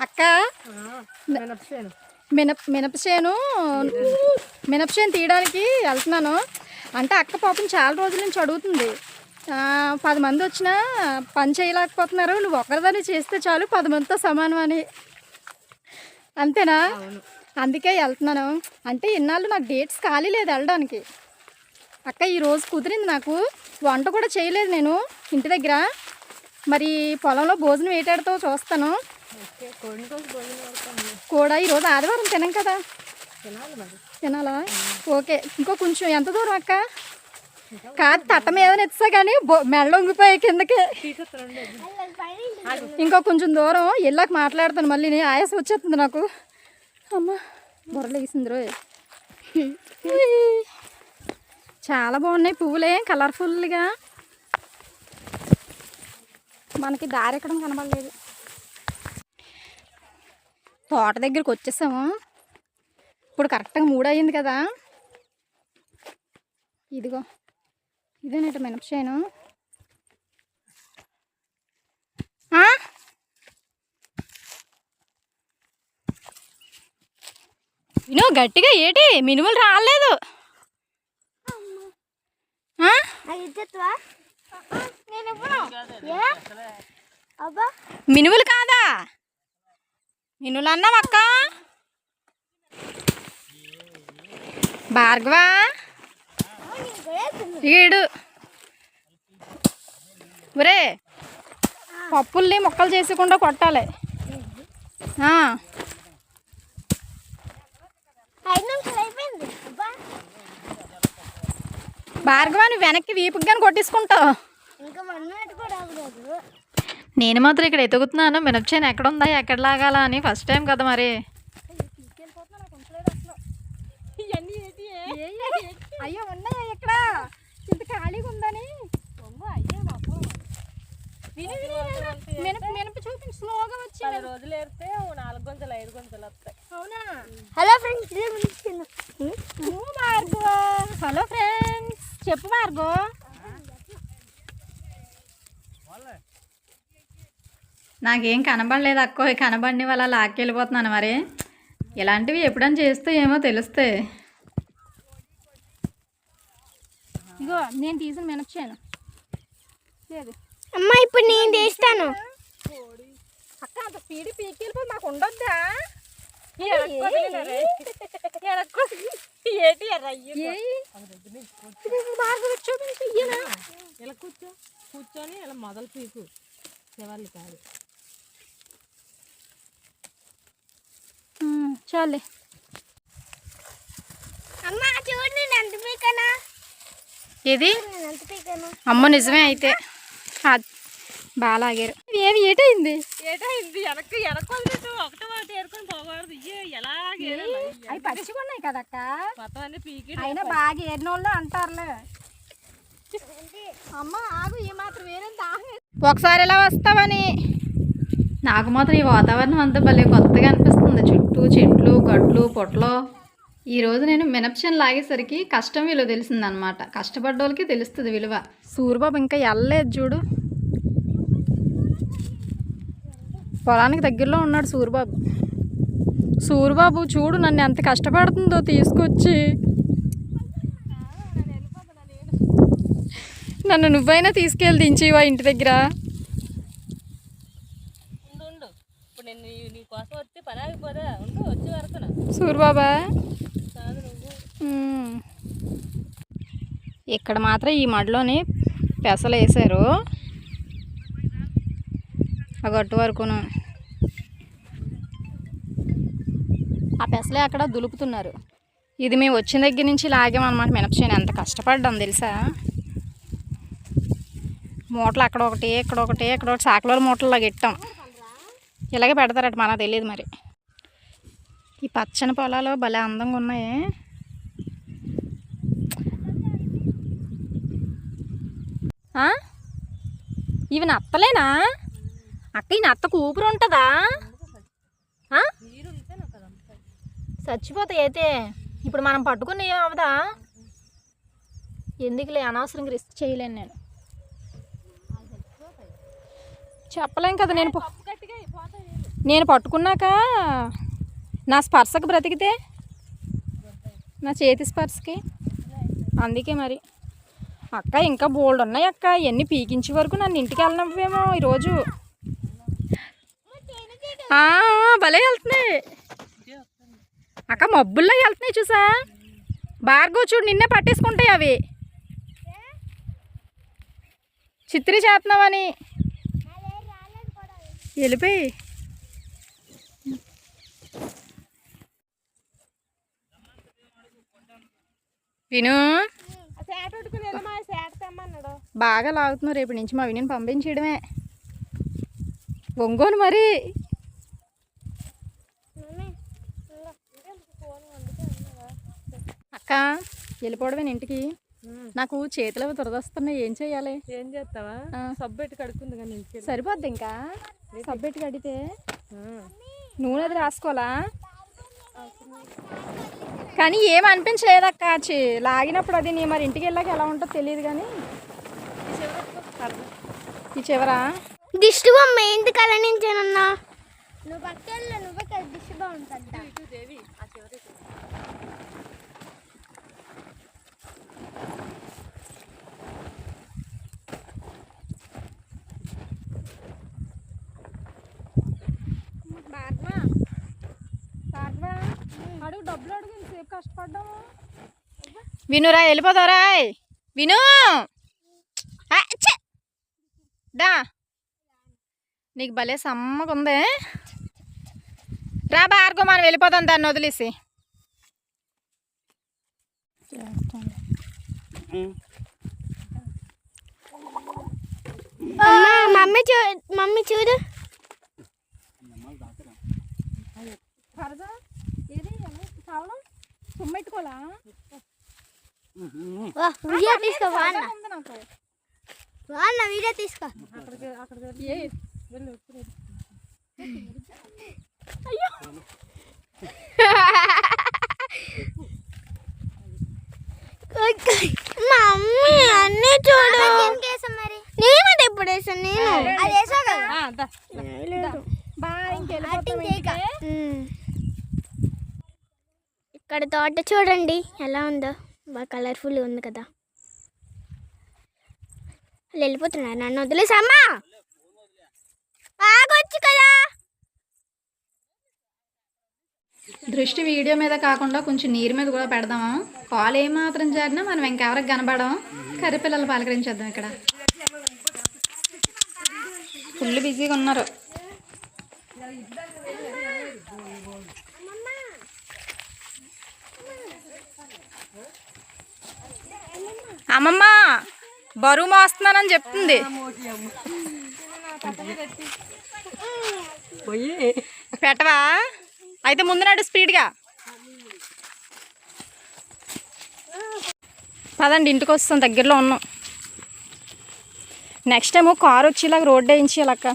అక్క? మినప్ మినపచేను మినపచేను తీయడానికి వెళ్తున్నాను. అంటే అక్క పాపం చాలా రోజుల నుంచి అడుగుతుంది. పది మంది వచ్చినా పని చేయలేకపోతున్నారు. నువ్వు ఒక్కరిదాన్ని చేస్తే చాలు పది మందితో సమానం అని. అంతేనా? అందుకే వెళ్తున్నాను. అంటే ఇన్నాళ్ళు నాకు డేట్స్ ఖాళీ లేదు వెళ్ళడానికి. అక్క ఈ రోజు కుదిరింది నాకు. వంట కూడా చేయలేదు నేను ఇంటి దగ్గర. మరి పొలంలో భోజనం ఏటాడుతో చూస్తాను. కూడా? ఈరోజు ఆదివారం తినం కదా. తినాలా ఓకే ఇంకో కొంచెం ఎంత దూరం అక్క? కాదు తట్ట మీద నెచ్చా కానీ బొ- మెడ ఉంగిపోయి కిందకి. ఇంకో కొంచెం దూరం వెళ్ళాక మాట్లాడతాను మళ్ళీ నీ ఆయాసం వచ్చేస్తుంది నాకు. అమ్మ బుర్రలు వేసింది రోయ్. చాలా బాగున్నాయి పువ్వులే కలర్ఫుల్గా మనకి దారి ఎక్కడం కనబడలేదు. తోట దగ్గరికి వచ్చేసాము. ఇప్పుడు కరెక్ట్గా మూడు అయ్యింది కదా. ఇదిగో ఇదేనట మినపచేను? విను గట్టిగా ఏటి? మినుములు రాలేదు. మినుములు కాదా? మినుములు అన్నావు అక్క. భార్గవా. ఈడు. ఒరే పప్పుల్ని ముక్కలు చేసుకుండా కొట్టాలి. ఆ, భార్గవా నువ్వు వెనక్కి వీపుకి కానీ నేను మాత్రం ఇక్కడ ఎతుకుతున్నాను. మినపచేను ఎక్కడ ఉందా ఎక్కడ లాగాలా అని. ఫస్ట్ టైం కదా మరి. అయ్యో ఉన్నాయా ఇక్కడ? ఇంత ఖాళీగా ఉందని. హలో ఫ్రెండ్స్ హలో ఫ్రెండ్స్ చెప్పు మార్గో. నాకేం కనబడలేదు అక్కో కనబడిన వాళ్ళ లాక్కెళ్ళిపోతున్నాను మరి. ఇలాంటివి ఎప్పుడైనా చేస్తే ఏమో తెలుస్తాయి ఇగో నేను తీసిన మినపచేను. లేదు. అమ్మ ఇప్పుడు నేను తీస్తాను. అక్క అంత స్పీడ్ పీకెళ్ళిపోయి మాకు ఉండొద్దా? ఏంటి కూర్చో. కూర్చొని ఇలా మొదలు పీకు. చివర్లు కాదు. చాలే. ఏది? అమ్మ నిజమే అయితే. బాగా లాగారు ఏమి ఏటైంది ఏటైంది వెనక్కి వెనక్కి ఒకటే మాట ఏరుకొని పోకూడదు. అవి పచ్చిగా ఉన్నాయి కదక్క. మొత్తం అన్ని పీకి అయినా బాగా ఏరిన వాళ్ళు అంటారులే అమ్మ ఆగు ఏ మాత్రం వేరే ఒకసారి ఎలా వస్తావని? నాకు మాత్రం ఈ వాతావరణం అంతా భలే కొత్తగా అనిపిస్తుంది. చుట్టూ చెట్లు గట్లు పొట్లు. ఈరోజు నేను మినపచేను లాగేసరికి కష్టం విలువ తెలిసిందనమాట. కష్టపడ్డ వాళ్ళకి తెలుస్తుంది విలువ. సూరిబాబు ఇంకా వెళ్ళలేదు చూడు. పొలానికి దగ్గరలో ఉన్నాడు సూర్యబాబు సూర్యబాబు చూడు నన్ను ఎంత కష్టపడుతుందో తీసుకొచ్చి. నన్ను నువ్వైనా తీసుకెళ్ళి దించేవా ఇంటి దగ్గర ఉండు ఉండు ఇప్పుడు నేను నీ- నీ కోసం వచ్చి పని ఆగిపోదా ఉండు వచ్చే వరకు సూరిబాబా. ఇక్కడ మాత్రం ఈ మడిలోని పెసలు వేసారు ఆ గట్టు వరకును. ఆ పెసలే అక్కడ దులుపుతున్నారు. ఇది మేము వచ్చిన దగ్గర నుంచి లాగామన్నమాట మినపచేను ఎంత కష్టపడ్డాం తెలుసా? మూటలు అక్కడ ఒకటి ఇక్కడ ఒకటి ఇక్కడ ఒకటి. సాకలోల మూటల్లో గిట్టాం ఇలాగే పెడతారట మనకు తెలియదు మరి. ఈ పచ్చని పొలాలు భలే అందంగా ఉన్నాయి. ఇవి నత్తలేనా? అక్క ఈ నత్తకు ఊపిరి ఉంటుందా? చచ్చిపోతాయి అయితే. ఇప్పుడు మనం పట్టుకుని ఏం అవదా? ఎందుకులే అనవసరంగా రిస్క్ చేయలేను నేను. చెప్పలేం కదా నేను పో- నేను పట్టుకున్నాక నా స్పర్శకు బ్రతికితే? నా చేతి స్పర్శకి? అందుకే మరి. అక్క ఇంకా బోల్డ్ ఉన్నాయి అక్క. ఇవన్నీ పీకించే వరకు నన్ను ఇంటికి వెళ్ళినవేమో ఈరోజు. భలే వెళ్తున్నాయి. అక్క మబ్బుల్లో వెళ్తున్నాయి చూసా? బాగా చూడు నిన్నే పట్టేసుకుంటాయి అవి. చిత్రీ చేస్తున్నావని వెళ్ళిపోయి. విను. బాగా లాగుతున్నారు రేపు నుంచి మా విని పంపించడమే. ఒంగోను మరి. అక్క వెళ్ళిపోవడమే ఇంటికి? నాకు చేతులు అవి దురదొస్తున్నాయి. ఏం చెయ్యాలి ఏం చేస్తావా? ఆ. సబ్బు పెట్టి కడుక్కుంది కానీ సరిపోద్ది ఇంకా? సబ్బెట్టి కడితే నూనె అది రాసుకోవాలా? కానీ ఏం అనిపించలేదక్క చి లాగినప్పుడు అది నీ మరి ఇంటికి వెళ్ళాక ఎలా ఉంటుందో తెలియదు కానీ. ఈ చివరా? దిష్టి బొమ్మ ఎందుకు అలా నించానన్నా నువ్వు పక్కన నువ్వే కదా దిష్టి బాగుంటుందా కష్టపడ్డాము. వినురా వెళ్ళిపోతారా విను! దా. నీకు భలే సమ్మగా ఉంది రా బార్గో మనం వెళ్ళిపోతాం దాన్ని వదిలేసి. అమ్మా, మమ్మీ చూ మమ్మీ చూడు. సుమ్మెట్టుకోలా వా, వీడియో తీసుకో వా అన్న. ఉంది నాకు వా అన్న వీడియో తీసుకో. ఏ మమ్మీ అన్నీ చూడు. నేను ఎప్పుడు వేసాను? నేను. అది వేసావు కదా? బా ఇంకెళ్ళిపోతాం ఇంటికి. ఉమ్. ఇక్కడ తోట చూడండి. ఎలా ఉందో. బాగా కలర్ఫుల్ ఉంది కదా. వాళ్ళు వెళ్ళిపోతున్నారు. నన్ను వదిలేసమ్మా బాగొచ్చు కదా! దృష్టి వీడియో మీద కాకుండా కొంచెం నీరు మీద కూడా పెడదాము? కాల్ ఏమాత్రం చేరినా మనం ఇంకెవరికి కనబడం కర్రీపిల్లలు పలకరించేద్దాం ఇక్కడ. ఫుల్ బిజీగా ఉన్నారు. అమ్మమ్మ బరువు మోస్తున్నానని చెప్తుంది. పెట్టవా? అయితే ముందు నాడు స్పీడ్గా. పదండి ఇంటికి వస్తాం దగ్గరలో ఉన్నాం. నెక్స్ట్ టైం కారు వచ్చేలాగా రోడ్ వేయించాలక్క